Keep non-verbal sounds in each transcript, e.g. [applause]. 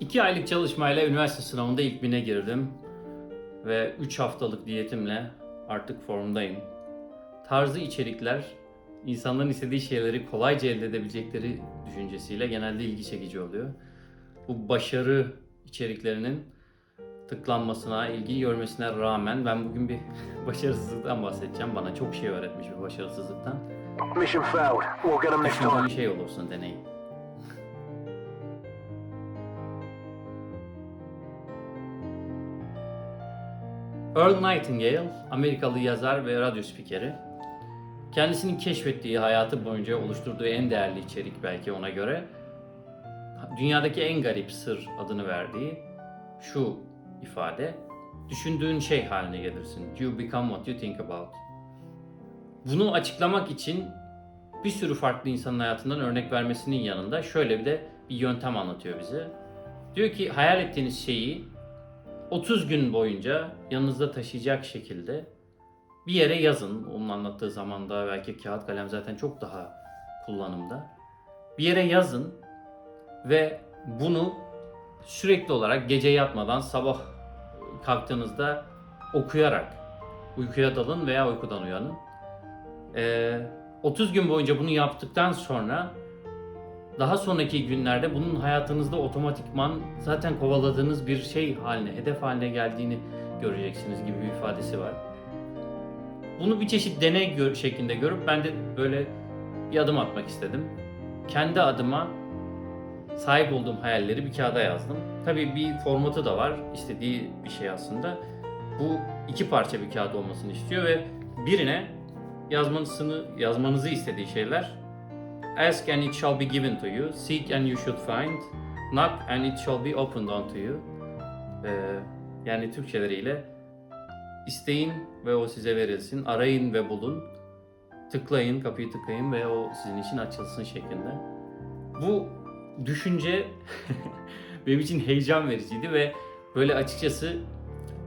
İki aylık çalışmayla üniversite sınavında ilk bine girdim. Ve 3 haftalık diyetimle artık formdayım. Tarzı içerikler, insanların istediği şeyleri kolayca elde edebilecekleri düşüncesiyle genelde ilgi çekici oluyor. Bu başarı içeriklerinin tıklanmasına, ilgi görmesine rağmen ben bugün bir [laughs] başarısızlıktan bahsedeceğim. Bana çok şey öğretmiş bir başarısızlıktan. Mission failed. We'll get them next time. Şey olursun deneyin. Earl Nightingale, Amerikalı yazar ve radyo spikeri. Kendisinin keşfettiği hayatı boyunca oluşturduğu en değerli içerik belki ona göre dünyadaki en garip sır adını verdiği şu ifade. Düşündüğün şey haline gelirsin. You become what you think about. Bunu açıklamak için bir sürü farklı insanın hayatından örnek vermesinin yanında şöyle bir de bir yöntem anlatıyor bize. Diyor ki hayal ettiğiniz şeyi 30 gün boyunca yanınızda taşıyacak şekilde bir yere yazın. Onun anlattığı zamanda belki kağıt kalem zaten çok daha kullanımda. Bir yere yazın ve bunu sürekli olarak gece yatmadan sabah kalktığınızda okuyarak uykuya dalın veya uykudan uyanın. Ee, 30 gün boyunca bunu yaptıktan sonra daha sonraki günlerde bunun hayatınızda otomatikman zaten kovaladığınız bir şey haline, hedef haline geldiğini göreceksiniz gibi bir ifadesi var. Bunu bir çeşit deney gör- şeklinde görüp ben de böyle bir adım atmak istedim. Kendi adıma sahip olduğum hayalleri bir kağıda yazdım. Tabii bir formatı da var. istediği bir şey aslında. Bu iki parça bir kağıt olmasını istiyor ve birine yazmanızını yazmanızı istediği şeyler Ask and it shall be given to you. Seek and you should find. Knock and it shall be opened unto you. Ee, yani Türkçeleriyle isteyin ve o size verilsin. Arayın ve bulun. Tıklayın, kapıyı tıklayın ve o sizin için açılsın şeklinde. Bu düşünce [laughs] benim için heyecan vericiydi ve böyle açıkçası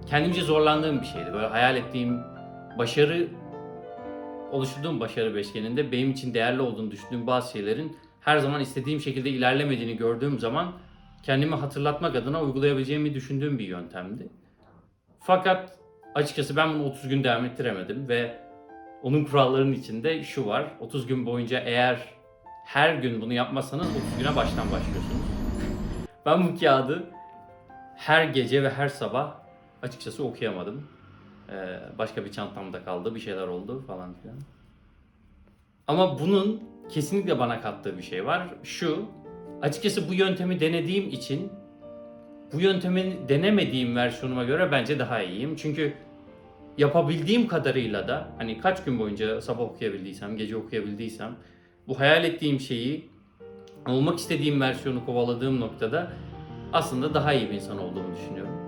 kendimce zorlandığım bir şeydi. Böyle hayal ettiğim başarı oluşturduğum başarı beşgeninde benim için değerli olduğunu düşündüğüm bazı şeylerin her zaman istediğim şekilde ilerlemediğini gördüğüm zaman kendimi hatırlatmak adına uygulayabileceğimi düşündüğüm bir yöntemdi. Fakat açıkçası ben bunu 30 gün devam ettiremedim ve onun kurallarının içinde şu var. 30 gün boyunca eğer her gün bunu yapmazsanız 30 güne baştan başlıyorsunuz. Ben bu kağıdı her gece ve her sabah açıkçası okuyamadım. Ee, başka bir çantamda kaldı, bir şeyler oldu falan filan. Ama bunun kesinlikle bana kattığı bir şey var. Şu, açıkçası bu yöntemi denediğim için bu yöntemi denemediğim versiyonuma göre bence daha iyiyim. Çünkü yapabildiğim kadarıyla da hani kaç gün boyunca sabah okuyabildiysem, gece okuyabildiysem bu hayal ettiğim şeyi olmak istediğim versiyonu kovaladığım noktada aslında daha iyi bir insan olduğumu düşünüyorum.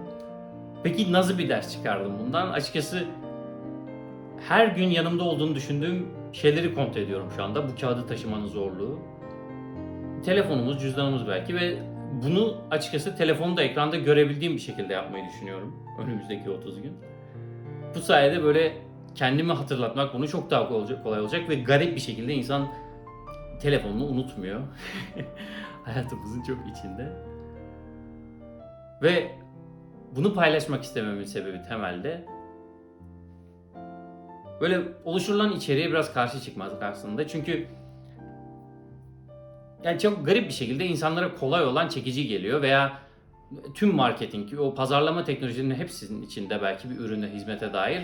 Peki nasıl bir ders çıkardım bundan? Açıkçası her gün yanımda olduğunu düşündüğüm şeyleri kontrol ediyorum şu anda. Bu kağıdı taşımanın zorluğu. Telefonumuz, cüzdanımız belki ve bunu açıkçası telefonda ekranda görebildiğim bir şekilde yapmayı düşünüyorum önümüzdeki 30 gün. Bu sayede böyle kendimi hatırlatmak bunu çok daha kolay olacak, ve garip bir şekilde insan telefonunu unutmuyor. [laughs] Hayatımızın çok içinde. Ve bunu paylaşmak istememin sebebi temelde böyle oluşturulan içeriğe biraz karşı çıkmak aslında. Çünkü yani çok garip bir şekilde insanlara kolay olan çekici geliyor veya tüm marketing, o pazarlama teknolojilerinin hepsinin içinde belki bir ürüne, hizmete dair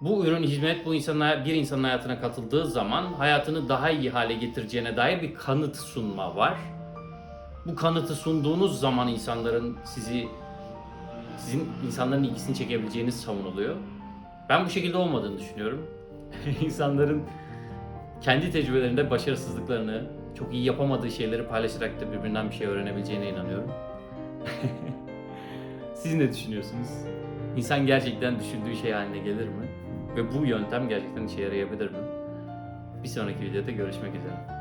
bu ürün, hizmet bu insana, bir insanın hayatına katıldığı zaman hayatını daha iyi hale getireceğine dair bir kanıt sunma var. Bu kanıtı sunduğunuz zaman insanların sizi sizin insanların ilgisini çekebileceğiniz savunuluyor. Ben bu şekilde olmadığını düşünüyorum. [laughs] İnsanların kendi tecrübelerinde başarısızlıklarını, çok iyi yapamadığı şeyleri paylaşarak da birbirinden bir şey öğrenebileceğine inanıyorum. [laughs] Siz ne düşünüyorsunuz? İnsan gerçekten düşündüğü şey haline gelir mi? Ve bu yöntem gerçekten işe yarayabilir mi? Bir sonraki videoda görüşmek üzere.